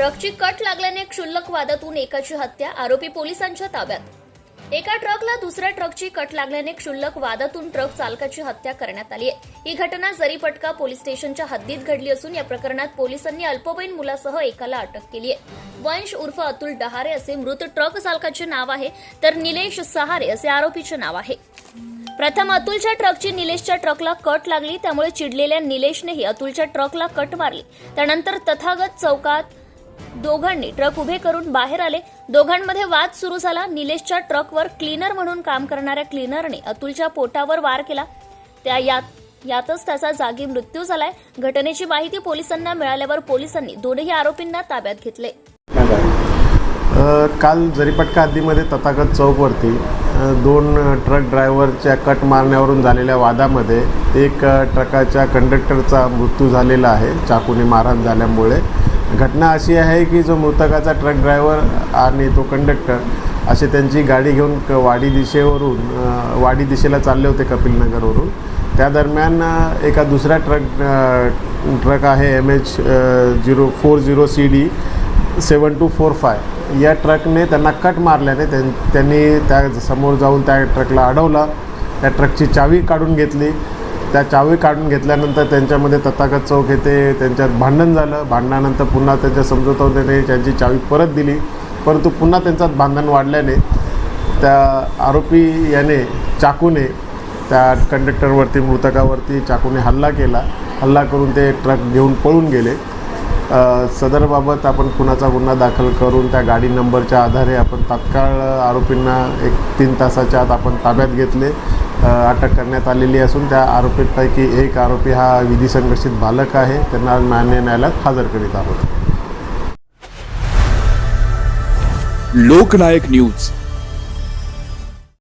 ट्रकची कट लागल्याने क्षुल्लक वादातून एकाची हत्या आरोपी पोलिसांच्या ताब्यात. एका ट्रकला दुसऱ्या ट्रकची कट लागल्याने क्षुल्लक वादातून ट्रक चालकाची हत्या करण्यात आली आहे. ही घटना जरीपटका पोलीस स्टेशनच्या हद्दीत घडली असून या प्रकरणात पोलिसांनी अल्पवयीन मुलासह एकाला अटक केली आहे. वंश उर्फ अतुल डहारे असे मृत ट्रक चालकाचे नाव आहे तर निलेश सहारे असे आरोपीचे नाव आहे. प्रथम अतुलच्या ट्रकची निलेशच्या ट्रकला कट लागली त्यामुळे चिडलेल्या निलेशनेही अतुलच्या ट्रकला कट मारली. त्यानंतर तथागत चौकात दोघांनी ट्रक उभे करून बाहेर आले. दोघांमध्ये वाद सुरू झाला. निलेशच्या ट्रकवर क्लीनर म्हणून काम करणाऱ्या क्लीनरने अतुलच्या पोटावर वार केला. त्या यात यातच त्याचा जागी मृत्यू झालाय. घटनेची माहिती पोलिसांना मिळाल्यावर पोलिसांनी दोनही आरोपींना ताब्यात घेतले. काल जरीपटका हद्दीमध्ये तथागत चौकवरती दोन ट्रक ड्रायव्हरच्या कट मारण्यावरून झालेल्या वादामध्ये एक ट्रकाच्या कंडक्टरचा मृत्यू झालेला आहे. चाकूने मारहाण झाल्यामुळे घटना अशी आहे की जो मृतकाचा ट्रक ड्रायव्हर आणि तो कंडक्टर असे त्यांची गाडी घेऊन क वाडी दिशेवरून वाडी दिशेला चालले होते कपिलनगरवरून त्या दरम्यान एका दुसऱ्या ट्रक ट्रक आहे M H zero four zero C D seven two four five. या ट्रकने त्यांना कट मारल्याने त्यां त्यांनी त्या समोर जाऊन त्या ट्रकला अडवला. त्या ट्रकची चावी काढून घेतली. त्या चावी काढून घेतल्यानंतर त्यांच्यामध्ये तथागत चौक येथे त्यांच्यात भांडण झालं. भांडणानंतर पुन्हा त्यांच्या समजोताने त्यांची चावी परत दिली. परंतु पुन्हा त्यांच्यात भांडण वाढल्याने त्या आरोपी याने चाकूने त्या कंडक्टरवरती मृतकावरती चाकूने हल्ला केला. हल्ला करून ते ट्रक घेऊन पळून गेले. सदरबाबत आपण कुणाचा गुन्हा दाखल करून त्या गाडी नंबरच्या आधारे आपण तात्काळ आरोपींना एक तीन तासाच्या आत आपण ताब्यात घेतले अटक करण्यात आलेली असून त्या आरोपींपैकी एक आरोपी हा विधी संघर्षित बालक आहे. त्यांना मान्य न्यायालयात हजर करीत आहोत. लोकनायक न्यूज.